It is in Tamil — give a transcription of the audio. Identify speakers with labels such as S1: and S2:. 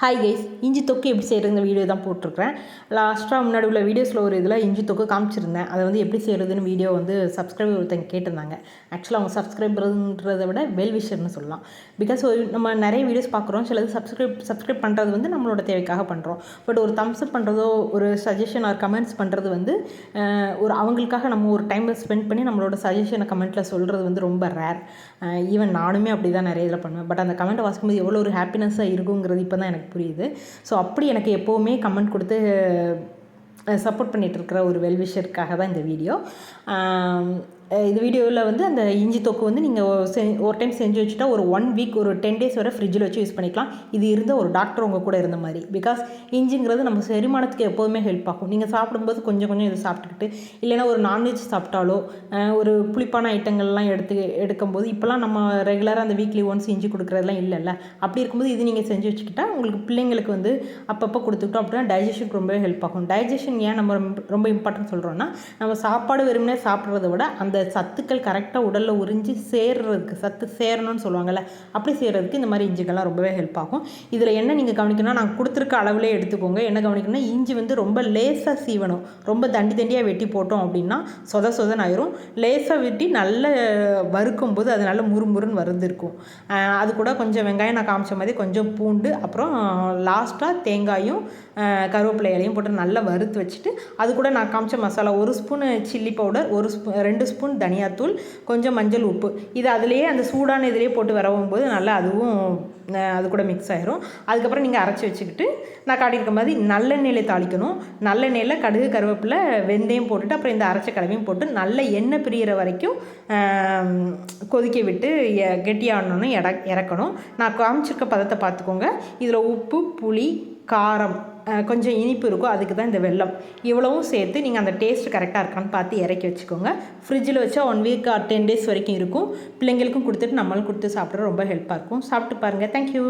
S1: ஹாய் கைஸ் இஞ்சி தொக்கு எப்படி செய்கிறதுங்க வீடியோ தான் போட்டிருக்கிறேன். லாஸ்ட்டாக முன்னாடி உள்ள வீடியோஸில் ஒரு இதில் இஞ்சி தொக்கு காமிச்சிருந்தேன். அதை வந்து எப்படி செய்கிறதுன்னு வீடியோ வந்து சப்ஸ்கிரைபர் ஒருத்தங்க கேட்டிருந்தாங்க. ஆக்சுவலாக அவங்க சப்ஸ்கிரைபருன்றதை விட வெல் விஷர்னு சொல்லலாம். பிகாஸ் ஒரு நம்ம நிறைய வீடியோஸ் பார்க்குறோம். சிலது சப்ஸ்கிரைப் சப்ஸ்கிரைப் பண்ணுறது வந்து நம்மளோட தேவைக்காக பண்ணுறோம் பட் ஒரு தம்ஸ் அப் பண்ணுறதோ ஒரு சஜஷன் ஆர் கமெண்ட்ஸ் பண்ணுறது வந்து ஒரு அவங்களுக்காக நம்ம ஒரு டைம் ஸ்பெண்ட் பண்ணி நம்மளோட சஜஷனை கமெண்ட்டில் சொல்கிறது வந்து ரொம்ப ரேர் ஈவன் நானுமே அப்படி தான் நிறைய இதில் பண்ணுவேன். பட் அந்த கமெண்ட்டை வாசிக்கும்போது எவ்வளோ ஒரு ஹாப்பினஸ்ஸாக இருக்குங்கிறது இப்போ தான் எனக்கு புரியுது. ஸோ அப்படி எனக்கு எப்போவுமே கமெண்ட் கொடுத்து சப்போர்ட் பண்ணிகிட்ருக்கிற இருக்கிற ஒரு வெல்விஷருக்காக தான் இந்த வீடியோ இந்த வீடியோவில் வந்து அந்த இஞ்சி தொக்கு வந்து நீங்கள் செ ஒரு டைம் செஞ்சு வச்சுட்டா ஒரு ஒன் வீக் ஒரு டென் டேஸ் வரை ஃப்ரிட்ஜில் வச்சு யூஸ் பண்ணிக்கலாம். இது இருந்த ஒரு டாக்டர் உங்கள் கூட இருந்த மாதிரி. பிகாஸ் இஞ்சிங்கிறது நம்ம செரிமானத்துக்கு எப்போதுமே ஹெல்ப் ஆகும். நீங்கள் சாப்பிடும்போது கொஞ்சம் கொஞ்சம் இதை சாப்பிட்டுக்கிட்டு இல்லைனா ஒரு நான்வெஜ் சாப்பிட்டாலோ ஒரு புளிப்பான ஐட்டங்கள்லாம் எடுத்து எடுக்கும்போது இப்போலாம் நம்ம ரெகுலராக அந்த வீக்லி ஒன்ஸ் இஞ்சி கொடுக்குறதெல்லாம் இல்லைல்ல. அப்படி இருக்கும்போது இது நீங்கள் செஞ்சு வச்சுக்கிட்டா உங்களுக்கு பிள்ளைங்களுக்கு வந்து அப்பப்போ கொடுத்துக்கிட்டோம் அப்படின்னா டைஜஷனுக்கு ரொம்பவே ஹெல்ப் ஆகும். டைஜஷன் ஏன் நம்ம ரொம்ப- ரொம்ப இம்பார்ட்டன்ட் சொல்கிறோன்னா நம்ம சாப்பாடு வெறுமனே சாப்பிட்றத விட அந்த சத்துக்கள் கரெக்டாக உடலில் உறிஞ்சி சேர்றதுக்கு சத்து சேரணும்னு சொல்லுவாங்கள்ல அப்படி சேர்கிறதுக்கு இந்த மாதிரி இஞ்சிகள்லாம் ரொம்பவே ஹெல்ப் ஆகும். இதில் என்ன நீங்கள் கவனிக்கணும்னா நான் கொடுத்துருக்க அளவுலே எடுத்துக்கோங்க. என்ன கவனிக்கணும்னா இஞ்சி வந்து ரொம்ப லேசாக சீவணும். ரொம்ப தண்டி தண்டியாக வெட்டி போட்டோம் அப்படின்னா சொத சொதன் ஆயிரும். லேசாக வெட்டி நல்ல வறுக்கும் போது அது நல்ல முறுமுறுன்னு வறுந்திருக்கும். அது கூட கொஞ்சம் வெங்காயம் நான் காமிச்ச மாதிரி கொஞ்சம் பூண்டு அப்புறம் லாஸ்ட்டாக தேங்காயும் கருவேப்பிலை இலையும் போட்டு நல்லா வறுத்து வச்சுட்டு அது கூட நான் காமிச்ச மசாலா ஒரு ஸ்பூன் சில்லி பவுடர் ஒரு ஸ்பூ ரெண்டு ஸ்பூன் தனியாத்தூள் கொஞ்சம் மஞ்சள் உப்பு. இது அதுலேயே அந்த சூடான இதிலே போட்டு வரவும் போது நல்லா அதுவும் அது கூட மிக்ஸ் ஆயிரும். அதுக்கப்புறம் நீங்கள் அரைச்சி வச்சுக்கிட்டு நான் காட்டியிருக்க மாதிரி நல்லெண்ணெயில் தாளிக்கணும். நல்லெண்ணெயில் கடுகு கருவேப்பிலை வெந்தயம் போட்டுட்டு அப்புறம் இந்த அரைச்ச கலவையும் போட்டு நல்ல எண்ணெய் பிரியிற வரைக்கும் கொதிக்க விட்டு எ- இட இறக்கணும். நான் காமிச்சிருக்க பதத்தை பார்த்துக்கோங்க. இதில் உப்பு புளி காரம் கொஞ்சம் இனிப்பு இருக்கும் அதுக்கு தான் இந்த வெல்லம். இவ்வளவும் சேர்த்து நீங்கள் அந்த டேஸ்ட் கரெக்டாக இருக்கான்னு பார்த்து இறக்கி வச்சுக்கோங்க. ஃப்ரிட்ஜில் வச்சா one week or ten days வரைக்கும் இருக்கும். பிள்ளைங்களுக்கும் கொடுத்துட்டு நம்மளும் கொடுத்து சாப்பிட்ற ரொம்ப ஹெல்ப்பாக இருக்கும். சாப்பிட்டு பாருங்கள் தேங்க்யூ